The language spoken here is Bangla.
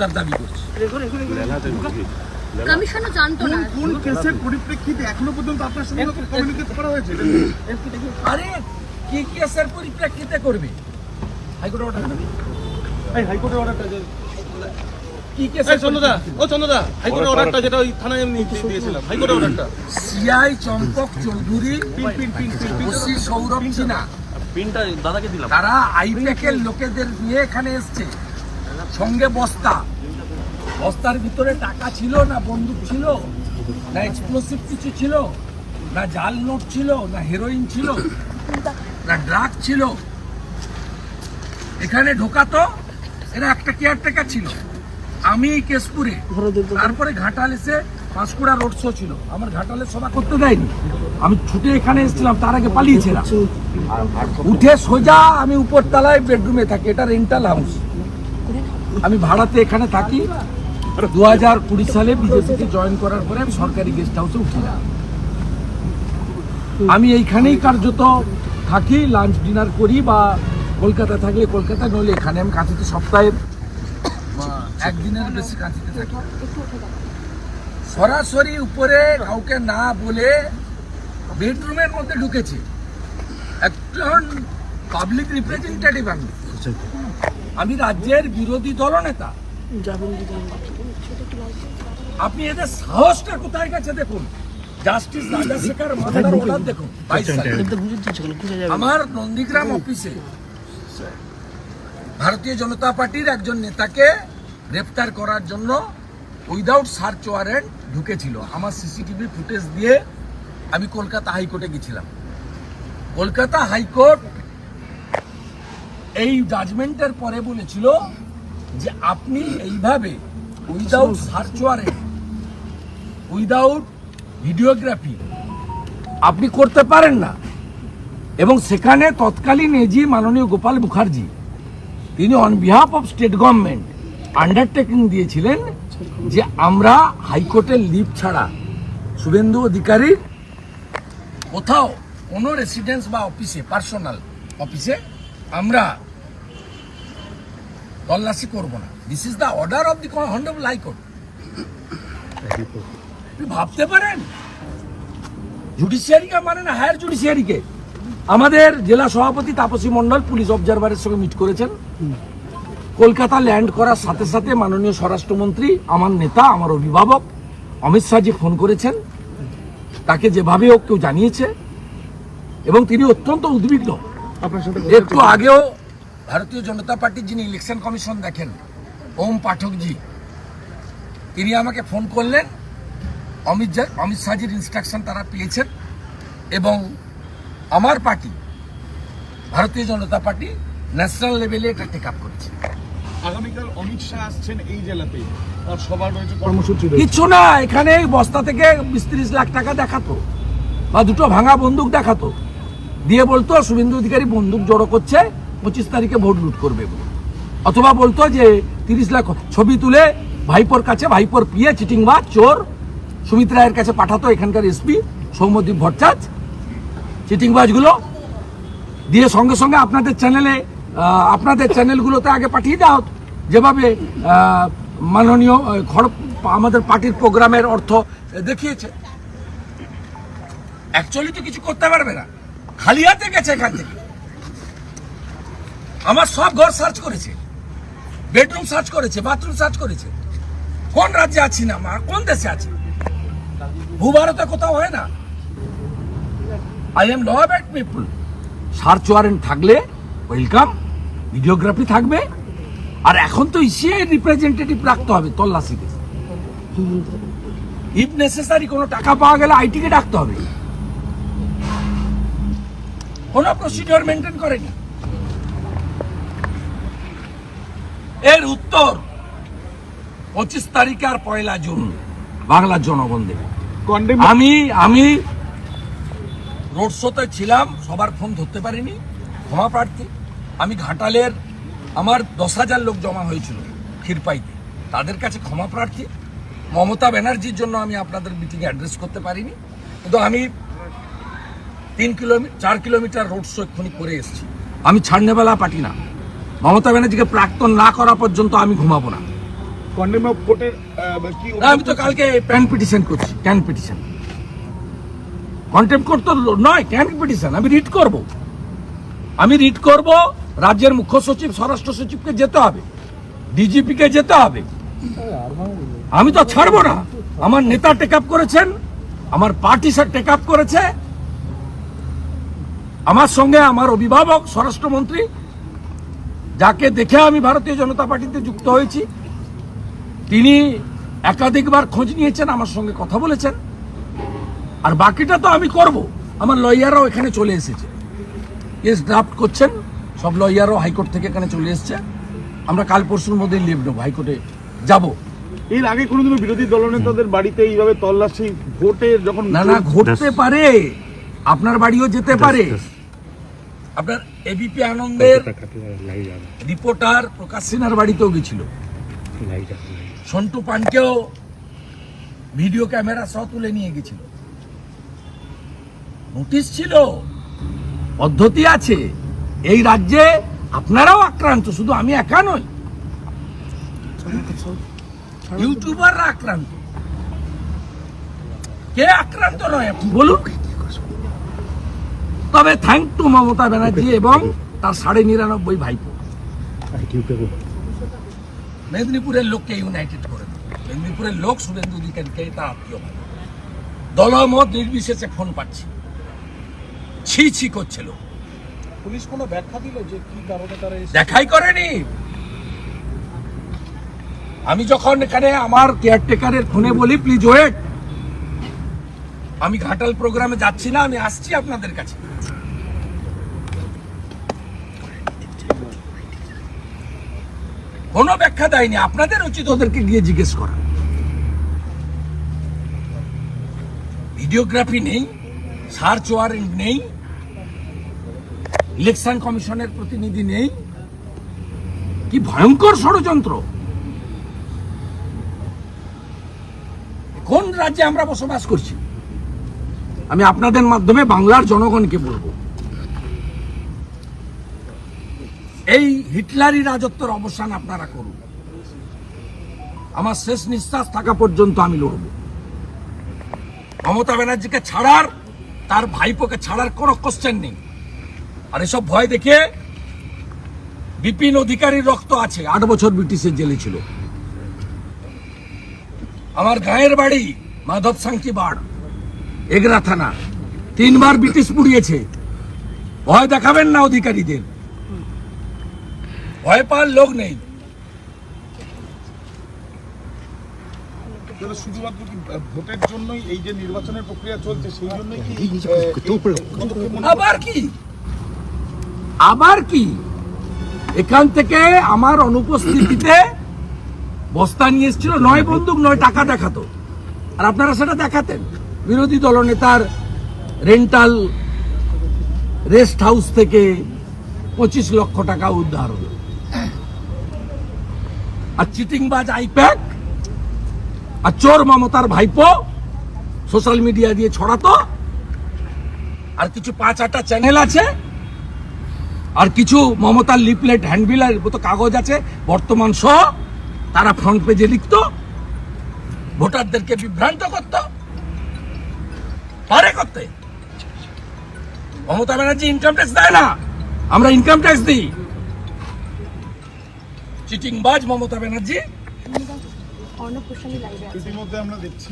গ্রেপ্তার দাবি করছি। কমিশনও জানতো না। কোন কেসের পরিপ্রেক্ষিতে এখনও পর্যন্ত আপনার সঙ্গে কমিউনিকেট করা হয়েছে? আরে কি কেসের পরিপ্রেক্ষিতে করবে? হাইকোর্টে অর্ডার দেবে এই হাইকোর্টের অর্ডারটা যে কি কেসের চন্দ্রদা ও চন্দ্রদা হাইকোর্টের অর্ডারটা যেটা ওই থানায় আমি দিয়েছিলাম হাইকোর্টের অর্ডারটা সিআই চম্পক চৌধুরী পিন পিন পিন পিন পিন ওসি সৌরভ সিনহা। পিনটা দাদাকে দিলাম। তারা আইপ্যাকের লোকেদের নিয়ে এখানে এসছে। সঙ্গে বস্তা। বস্তার ভিতরে টাকা ছিল না বন্দুক ছিল, না এক্সপ্লোসিভ কিছু ছিল, না জাল নোট ছিল, না হেরোইন ছিল, না ড্রাগ ছিল। এখানে ঢোকাতো এরা একটা কেয়ারটেকার ছিল। আমি কেশপুরে, তারপরে ঘাটাল এসে পাঁশকুড়া রোড শো ছিল। আমার ঘাটালে সভা করতে দেয়নি। আমি ছুটে এখানে এসেছিলাম, তার আগে পালিয়েছিলাম। উঠে সোজা আমি উপর তলায় বেডরুমে থাকি, এটা রেন্টাল হাউস আমি ভাড়াতে এখানে থাকি। দু হাজার কুড়ি সালে বিজেপিতে জয়েন করার পরে আমি সরকারি গেস্ট হাউসে উঠিলাম আমি এইখানেই কার্যত থাকি লাঞ্চ ডিনার করি বা কলকাতা থাকলে কলকাতা, নইলে এখানে। আমি কাঁথিতে সপ্তাহে একদিনের বেশি কাঁথিতে থাকি। সরাসরি উপরে কাউকে না বলে বেডরুমের মধ্যে ঢুকেছে। একজন পাবলিক রিপ্রেজেন্টেটিভ আমি। আমি রাজ্যের বিরোধী দলনেতা আপনি এদের সাহসটা কোথায় গেছে দেখুন। জাস্টিস রাজাশেখর দেখুন আমার নন্দীগ্রাম অফিসে ভারতীয় জনতা পার্টির একজন নেতাকে গ্রেফতার করার জন্য উইদাউট সার্চ ওয়ারেন্ট ঢুকেছিল। আমার সিসিটিভি ফুটেজ দিয়ে আমি কলকাতা হাইকোর্টে গেছিলাম। কলকাতা হাইকোর্ট এই জাজমেন্টের পরে বলেছিল যে আপনি এইভাবে উইদাউট সার্চ উইদাউট ভিডিওগ্রাফি আপনি করতে পারেন না। এবং সেখানে তৎকালীন এজি মাননীয় গোপাল মুখার্জি, তিনি on behalf of state government undertaking দিয়েছিলেন যে আমরা হাইকোর্টের লিভ ছাড়া শুভেন্দু অধিকারীর কোথাও কোনো রেসিডেন্স বা অফিসে পার্সোনাল অফিসে আমরা তল্লাশি করব না। This is the order of the honourable high court আপনি ভাবতে পারেন? জুডিশিয়ারিকে মানে না হায়ার জুডিশিয়ারিকে আমাদের জেলা সভাপতি তাপসী মণ্ডল পুলিশ অবজারভারের সঙ্গে মিট করেছেন। কলকাতা ল্যান্ড করার সাথে সাথে মাননীয় স্বরাষ্ট্রমন্ত্রী আমার নেতা আমার অভিভাবক অমিত শাহজি ফোন করেছেন। তাকে যেভাবে হোক কেউ জানিয়েছে। এবং তিনি অত্যন্ত উদ্বিগ্ন। একটু আগেও ভারতীয় জনতা পার্টির যিনি ইলেকশন কমিশন দেখেন ওম পাঠকজি তিনি আমাকে ফোন করলেন অমিত অমিত শাহজির ইনস্ট্রাকশন তারা পেয়েছেন এবং আমার পার্টি ভারতীয় জনতা পার্টি ন্যাশনাল লেভেলে এটা টেক আপ করেছে। আগামীকাল অমিত শাহ আসছেন এই জেলাতে সবার রয়েছে কর্মসূচি কিছু না এখানে বস্তা থেকে বিশ ত্রিশ লাখ টাকা দেখাতো বা দুটো ভাঙা বন্দুক দেখাতো। দিয়ে বলতো শুভেন্দু অধিকারী বন্দুক জড়ো করছে পঁচিশ তারিখে ভোট লুট করবে বলে। অথবা বলতো যে তিরিশ লাখ ছবি তুলে ভাইপোর কাছে ভাইপোর পিয়ে চিটিংবাজ চোর সুমিত রায়ের কাছে পাঠাতো এখানকার এসপি সৌম্যদীপ ভট্টাচ চিটিংবাজগুলো দিয়ে সঙ্গে সঙ্গে আপনাদের চ্যানেলে আপনাদের চ্যানেলগুলোতে আগে পাঠিয়ে দেওয়া হতো। যেভাবে মাননীয় আহ, আমাদের পার্টির প্রোগ্রামের অর্থ দেখিয়েছে। অ্যাকচুয়ালি তো কিছু করতে পারবে না। খালি হাতে গেছে এখান থেকে। আমার সব ঘর সার্চ করেছে। বেডরুম সার্চ করেছে, বাথরুম সার্চ করেছে। কোন রাজ্যে আছি না, মা? কোন দেশে আছি? ভূভারতে কোথাও হয় না? I am law about people search warrant থাকলে ওয়েলকাম ভিডিওগ্রাফি থাকবে। আর এখন তো ইসিআই রিপ্রেজেন্টেটিভ রাখতে হবে তল্লাশিতে। ইফ নেসেসারি কোনো টাকা পাওয়া গেলে আইটিকে ডাকতে হবে। কোনো প্রসিডিওর মেনটেন করেনি। এর উত্তর পঁচিশ তারিখে আর পয়লা জুন বাংলার জনগণ দেবে আমি আমি রোড শোতে ছিলাম সবার ফোন ধরতে পারিনি ক্ষমা প্রার্থী আমি ঘাটালের আমার দশ হাজার লোক জমা হয়েছিল ক্ষীরপাইতে। তাদের কাছে ক্ষমা প্রার্থী। মমতা ব্যানার্জির জন্য আমি আপনাদের মিটিংয়ে অ্যাড্রেস করতে পারিনি। কিন্তু আমি তিন কিলোমিটার চার কিলোমিটার রোড শো এক্ষুনি করে এসেছি। আমি ছাড়নেবেলা পাটি না। মমতা ব্যানার্জিকে প্রাক্তন না করা পর্যন্ত আমি ঘুমাবো না। আমি তো কালকে প্যান পিটিশন করছি ক্যান পিটিশন? কন্টেম্প করতে নয় ক্যান পিটিশন? আমি রিট করব। আমি রিট করব রাজ্যের মুখ্য সচিব স্বরাষ্ট্র সচিবকে যেতে হবে ডিজিপি কে যেতে হবে। আমি তো ছাড়বো না। আমার নেতা টেক আপ করেছেন আমার পার্টি স্যার টেক আপ করেছে। আমার সঙ্গে আমার অভিভাবক স্বরাষ্ট্রমন্ত্রী যাকে দেখে আমি ভারতীয় জনতা পার্টিতে যুক্ত হয়েছি তিনি একাধিকবার খোঁজ নিয়েছেন আমার সঙ্গে কথা বলেছেন। আর বাকিটা তো আমি করব। আমার লয়াররাও এখানে চলে এসেছে। কেস ড্রাফট করছেন সব লয়ারও হাইকোর্ট থেকে এখানে চলে এসেছে। আমরা কাল পরশুর মধ্যে লিভ নেব হাইকোর্টে যাব। এর আগে কোনোদিনও বিরোধী দলনেতাদের বাড়িতে এইভাবে তল্লাশি ভোটের যখন না না ঘটতে পারে। আপনার বাড়িও যেতে পারে। আপনার এবিপি আনন্দের রিপোর্টার প্রকাশ সিনহার বাড়িতেও গেছিল। সন্টু পানকেও ভিডিও ক্যামেরা সহ তুলে নিয়ে গেছিল। নোটিশ ছিল পদ্ধতি আছে এই রাজ্যে আপনারাও আক্রান্ত শুধু আমি একা নই। ইউটিউবাররা আক্রান্ত। কে আক্রান্ত নয় আপনি? বলুন। তবে থ্যাংক টু মমতা ব্যানার্জি এবং তার সাড়ে নিরানব্বই ভাইপো। মেদিনীপুরের লোককে ইউনাইটেড করে মেদিনীপুরের লোক শুভেন্দু অধিকারীকে তার আত্মীয় ভাবে দলমত নির্বিশেষে ফোন পাচ্ছি। ছি ছি করছিল পুলিশ কোনো ব্যাখ্যা দিল যে কি কারণে তারা দেখাই করেনি। আমি যখন এখানে আমার কেয়ারটেকারের ফোনে বলি প্লিজ ওয়েট আমি ঘাটাল প্রোগ্রামে যাচ্ছি না, আমি আসছি আপনাদের কাছে। কোনো ব্যাখ্যা দেয়নি, আপনাদের উচিত ওদেরকে গিয়ে জিজ্ঞেস করা। ভিডিওগ্রাফি নেই, সার্চ ওয়ারেন্ট নেই, ইলেকশন কমিশনের প্রতিনিধি নেই। কি ভয়ঙ্কর ষড়যন্ত্র! কোন রাজ্যে আমরা বসবাস করছি? আমি আপনাদের মাধ্যমে বাংলার জনগণকে বলব। এই হিটলারি রাজত্বের অবসান আপনারা করুন। আমার শেষ নিঃশ্বাস থাকা পর্যন্ত আমি লড়ব। মমতা ব্যানার্জিকে ছাড়ার, তার ভাইপোকে ছাড়ার কোনো কোশ্চেন নেই। আর এসব ভয় দেখে বিপিন অধিকারীর রক্ত আছে। আট বছর ব্রিটিশের জেলে ছিল। আমার গায়ের বাড়ি মাধব সাংকি বাড়। এগরা থানা। তিনবার ব্রিটিশ পুড়িয়েছে। ভয় দেখাবেন না অধিকারীদের। ভয় পাওয়ার লোক নেই। শুধুমাত্র ভোটের জন্যই এই যে নির্বাচনের প্রক্রিয়া চলছে সেই জন্যই কি আবার কি? আবার কি? এখান থেকে আমার অনুপস্থিতিতে বস্তা নিয়ে এসেছিল নয় বন্দুক নয় টাকা দেখাতো। আর আপনারা সেটা দেখাতেন? বিরোধী দলনেতার রেন্টাল রেস্ট হাউস থেকে পঁচিশ লক্ষ টাকা উদ্ধার হলো। আর চিটিংবাজ আইপ্যাক আর চোর মমতার ভাইপো সোশ্যাল মিডিয়া দিয়ে ছড়াতো। আর কিছু পাঁচ আটটা চ্যানেল আছে। আর কিছু মমতার লিফলেট, হ্যান্ডবিলের মতো কাগজ আছে, বর্তমান সহ তারা ফ্রন্ট পেজে লিখত। ভোটারদেরকে বিভ্রান্ত করত। পারে করতে। মমতা ব্যানার্জি ইনকাম ট্যাক্স দেয় না। আমরা ইনকাম ট্যাক্স দিই। চিটিংবাজ মমতা ব্যানার্জি। অর্ণব গোস্বামী ইতিমধ্যে আমরা দেখছি।